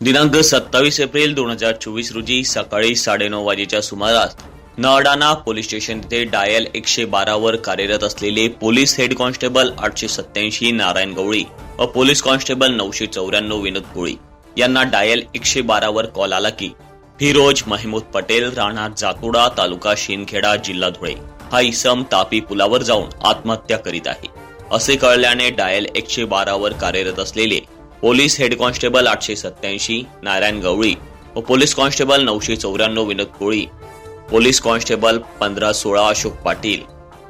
दिनांक सत्तावीस एप्रिल दोन हजार चोवीस रोजी सकाळी साडेनऊ वाजेच्या सुमारास नळडाणा पोलीस स्टेशन येथे डायल एकशे बारावर कार्यरत असलेले पोलीस हेड कॉन्स्टेबल आठशे सत्याऐंशी नारायण गवळी व पोलीस कॉन्स्टेबल नऊशे चौऱ्याण्णव विनोद कोळी यांना डायल एकशे बारावर कॉल आला की फिरोज महमूद पटेल राहणार जातोडा तालुका शिंदखेडा जिल्हा धुळे हा इसम तापी पुलावर जाऊन आत्महत्या करीत आहे. असे कळल्याने डायल एकशे बारावर कार्यरत असलेले पोलीस हेड कॉन्स्टेबल आठशे सत्याऐंशी नारायण गवळी व पोलीस कॉन्स्टेबल नऊशे चौऱ्याण्णव विनोद कोळी पोलीस कॉन्स्टेबल पंधरा सोळा अशोक पाटील.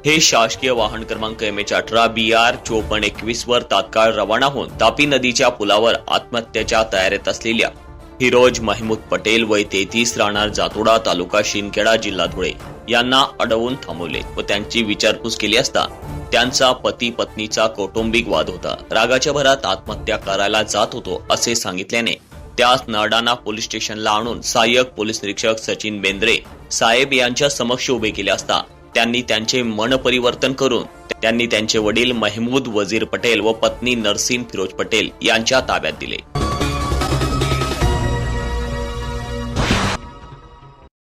हे शासकीय वाहन क्रमांक एम एच अठरा बी आर चोपन्न एकवीस वर तात्काळ रवाना होऊन तापी नदीच्या पुलावर आत्महत्येच्या तयारीत असलेल्या हिरोज महमूद पटेल वय तेहतीस राहणार जातोडा तालुका शिंदखेडा जिल्हा धुळे यांना अडवून थांबवले व त्यांची विचारपूस केली असता त्यांचा पती पत्नीचा कौटुंबिक वाद होता. रागाच्या भरात आत्महत्या करायला जात होतो असे सांगितल्याने त्यास नरडाणा पोलीस स्टेशनला आणून सहाय्यक पोलीस निरीक्षक सचिन बेंद्रे साहेब यांच्या समक्ष उभे केले असता त्यांनी त्यांचे मन परिवर्तन करून त्यांनी त्यांचे वडील महमूद वजीर पटेल व पत्नी नरसिंग फिरोज पटेल यांच्या ताब्यात दिले.